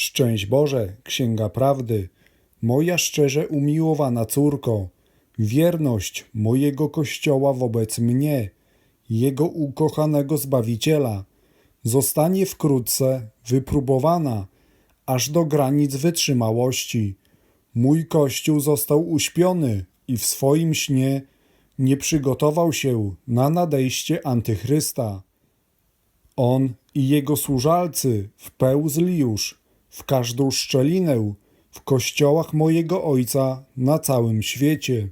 Szczęść Boże, Księga Prawdy, moja szczerze umiłowana córko, wierność mojego Kościoła wobec mnie, Jego ukochanego Zbawiciela, zostanie wkrótce wypróbowana aż do granic wytrzymałości. Mój Kościół został uśpiony i w swoim śnie nie przygotował się na nadejście Antychrysta. On i jego służalcy wpełzli już w każdą szczelinę w kościołach mojego Ojca na całym świecie.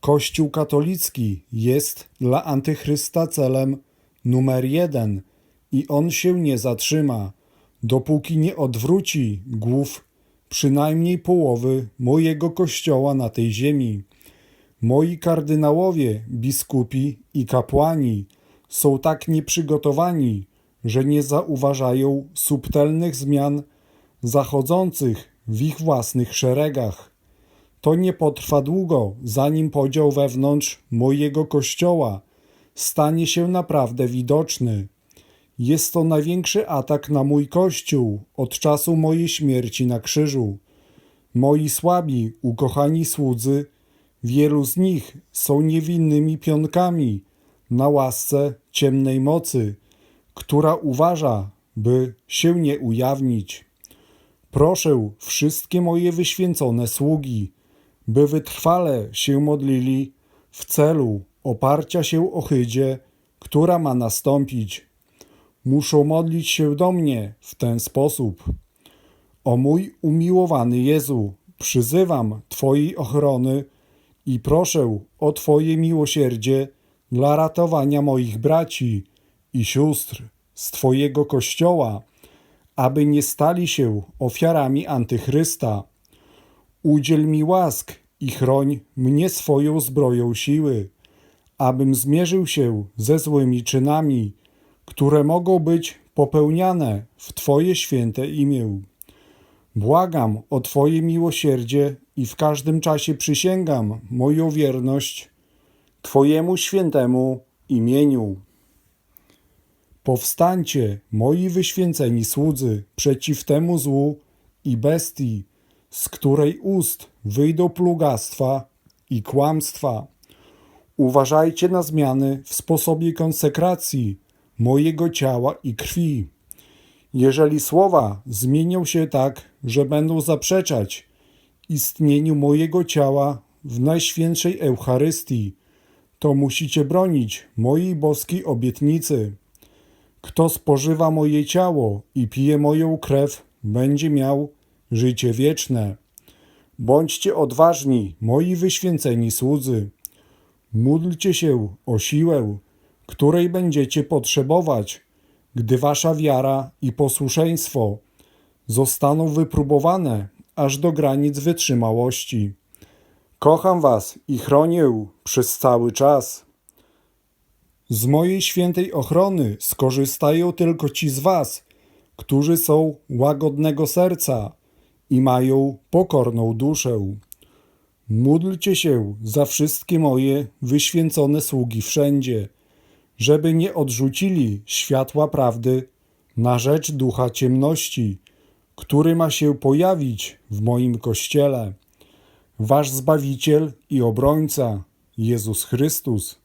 Kościół katolicki jest dla Antychrysta celem numer jeden i on się nie zatrzyma, dopóki nie odwróci głów przynajmniej połowy mojego kościoła na tej ziemi. Moi kardynałowie, biskupi i kapłani są tak nieprzygotowani, że nie zauważają subtelnych zmian zachodzących w ich własnych szeregach. To nie potrwa długo, zanim podział wewnątrz mojego kościoła stanie się naprawdę widoczny. Jest to największy atak na mój kościół od czasu mojej śmierci na krzyżu. Moi słabi, ukochani słudzy, wielu z nich są niewinnymi pionkami na łasce ciemnej mocy, która uważa, by się nie ujawnić. Proszę wszystkie moje wyświęcone sługi, by wytrwale się modlili w celu oparcia się o chydzie, która ma nastąpić. Muszą modlić się do mnie w ten sposób. O mój umiłowany Jezu, przyzywam Twojej ochrony i proszę o Twoje miłosierdzie dla ratowania moich braci i sióstr z Twojego kościoła, aby nie stali się ofiarami Antychrysta. Udziel mi łask i chroń mnie swoją zbroją siły, abym zmierzył się ze złymi czynami, które mogą być popełniane w Twoje święte imię. Błagam o Twoje miłosierdzie i w każdym czasie przysięgam moją wierność Twojemu świętemu imieniu. Powstańcie, moi wyświęceni słudzy, przeciw temu złu i bestii, z której ust wyjdą plugastwa i kłamstwa. Uważajcie na zmiany w sposobie konsekracji mojego ciała i krwi. Jeżeli słowa zmienią się tak, że będą zaprzeczać istnieniu mojego ciała w najświętszej Eucharystii, to musicie bronić mojej boskiej obietnicy. Kto spożywa moje ciało i pije moją krew, będzie miał życie wieczne. Bądźcie odważni, moi wyświęceni słudzy. Módlcie się o siłę, której będziecie potrzebować, gdy wasza wiara i posłuszeństwo zostaną wypróbowane aż do granic wytrzymałości. Kocham was i chronię przez cały czas. Z mojej świętej ochrony skorzystają tylko ci z was, którzy są łagodnego serca i mają pokorną duszę. Módlcie się za wszystkie moje wyświęcone sługi wszędzie, żeby nie odrzucili światła prawdy na rzecz ducha ciemności, który ma się pojawić w moim kościele. Wasz Zbawiciel i obrońca, Jezus Chrystus,